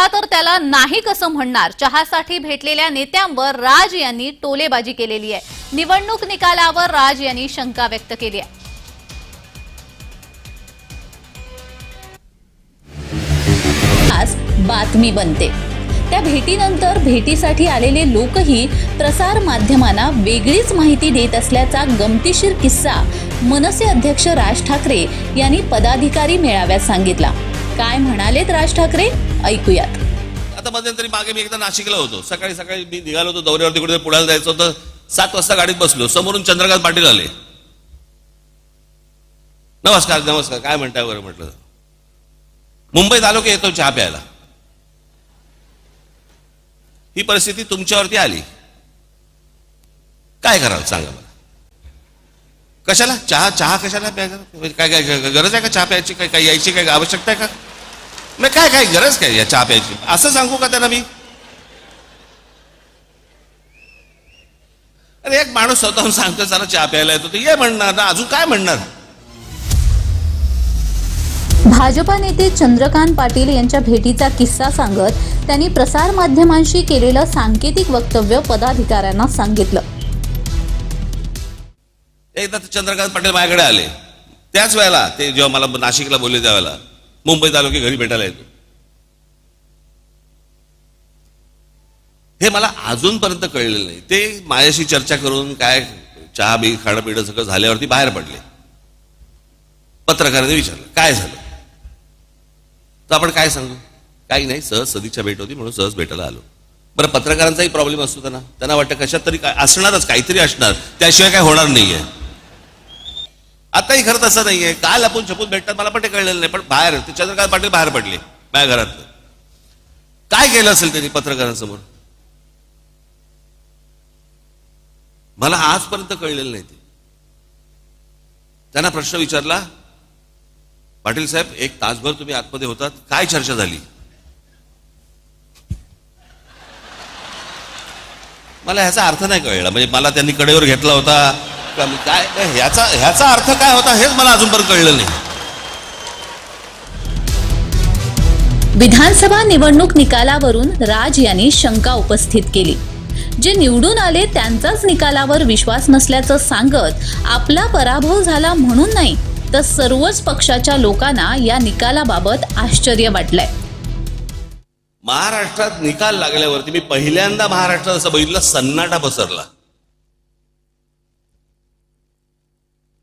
केला तर त्याला नाही कसं म्हणणार. चहासाठी भेटलेल्या नेत्यांवर राज यांनी टोलेबाजी केलेली आहे. निवडणूक निकालावर राज यांनी शंका व्यक्त केली आहे. बातमी बनते. त्या भेटीनंतर भेटीसाठी आलेले लोकही प्रसार माध्यमांना वेगळीच माहिती देत असल्याचा गमतीशीर किस्सा मनसे अध्यक्ष राज ठाकरे यांनी पदाधिकारी मेळाव्यात सांगितला. काय म्हणालेत राज ठाकरे? ऐकूयात. आता मध्यंतरी मागे मी एकदा नाशिकला होतो. सकाळी सकाळी मी निघालो होतो दौऱ्यावरती कुठे पुण्याला जायचं होतं. सात वाजता गाडीत बसलो. समोरून चंद्रकांत पाटील आले. नमस्कार नमस्कार. काय म्हणताय बरं म्हटलं? मुंबईत आलो की येतो चहा प्यायला. ही परिस्थिती तुमच्यावरती आली. काय कराल सांगा मला? कशाला? चहा चहा कशाला प्यायचा? म्हणजे काय काय- गरज आहे का चहा प्यायची? काय काय यायची काय आवश्यकता आहे का? नाही काय काय गरज काय या चहा प्यायची असं सांगू का त्यांना मी? अरे एक माणूस स्वतःहून सांगतो जरा चहा प्यायला येतो. ये म्हणणार ना अजून काय म्हणणार? भाजपा नेते चंद्रकांत पाटील यांच्या भेटीचा किस्सा सांगत त्यांनी प्रसार माध्यमांशी केलेलं सांकेतिक वक्तव्य पदाधिकाऱ्यांना सांगितलं. एकदा चंद्रकांत पाटील माझ्याकडे आले. त्याच वेळेला ते जेव्हा मला नाशिकला बोलले त्यावेळेला मुंबईत आलो की घरी भेटायला येतो. हे मला अजूनपर्यंत कळलेलं नाही. ते माझ्याशी चर्चा करून काय चहा बी खाणं पिणं सगळं झाल्यावरती बाहेर पडले. पत्रकाराने विचारलं काय झालं? तर आपण काय सांगू? काही नाही सहज सदिच्छा भेट होती म्हणून सहज भेटायला आलो. बरं पत्रकारांचाही प्रॉब्लेम असतो त्यांना. त्यांना वाटतं कशात तरी काय असणारच काहीतरी असणार. त्याशिवाय काय होणार नाहीये. आताही खरं तसं नाहीये. काल आपण छपून भेटतात मला पण ते कळलेलं नाही पण बाहेर ते चंद्रकांत पाटील बाहेर पडले माझ्या घरात. काय केलं असेल त्यांनी पत्रकारांसमोर? मला आजपर्यंत कळलेलं नाही ते. त्यांना प्रश्न विचारला पाटील साहेब एक तासभर तुम्ही आतमध्ये होतात काय चर्चा झाली? मला ह्याचा अर्थ नाही कळला. म्हणजे मला त्यांनी कडेवर घेतला होता का मी काय ह्याचा ह्याचा अर्थ काय होता हेच मला अजूनपर्यंत कळलं नाही. विधानसभा निवडणूक निकालावरून राज यांनी शंका उपस्थित केली. जे निवडून आले त्यांचाच निकालावर विश्वास नसल्याचं सांगत आपला पराभव झाला म्हणून नाही तर सर्वच पक्षाच्या लोकांना या निकालाबाबत आश्चर्य वाटलंय. महाराष्ट्रात निकाल लागल्यावरती मी पहिल्यांदा महाराष्ट्रात असं बघितलं सन्नाटा पसरला.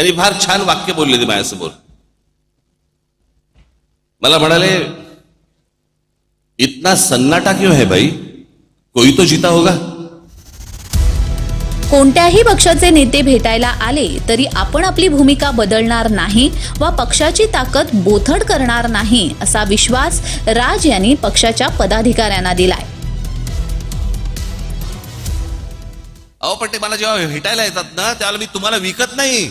त्यांनी फार छान वाक्य बोलले ते माझ्यासमोर. मला म्हणाले इतना सन्नाटा क्यों है भाई? कोई तो जीता होगा. कोणत्याही पक्षाचे नेते भेटायला आले तरी आपण आपली भूमिका बदलणार नाही वा पक्षाची ताकद बोथड करणार नाही असा विश्वास राज यांनी पक्षाच्या पदाधिकाऱ्यांना दिलाय. अहो पण ते मला जेव्हा भेटायला येतात ना त्यावेळेला मी तुम्हाला विकत नाही.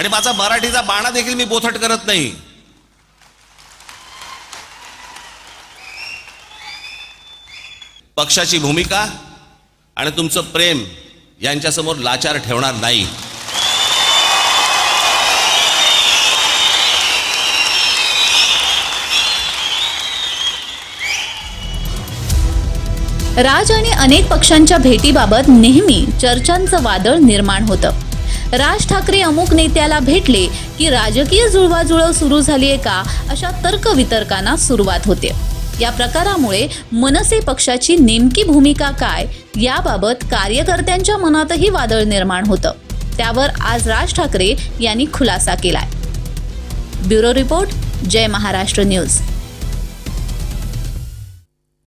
आणि माझा मराठीचा बाणा देखील मी बोथट करत नाही. पक्षाची भूमिका आणि तुमचं प्रेम यांच्यासमोर लाचार ठेवणार नाही. राज आणि अनेक पक्षांच्या भेटीबाबत नेहमी चर्चांचं वादळ निर्माण होतं. राज ठाकरे अमुक नेत्याला भेटले की राजकीय जुळवाजुळव सुरू झालीये का अशा तर्कवितर्कांना सुरुवात होते. या प्रकारामुळे मनसे पक्षाची नेमकी भूमिका काय याबाबत कार्यकर्त्यांच्या मनातही वादळ निर्माण होतं. त्यावर आज राज ठाकरे यांनी खुलासा केलाय. Bureau report Jai Maharashtra news.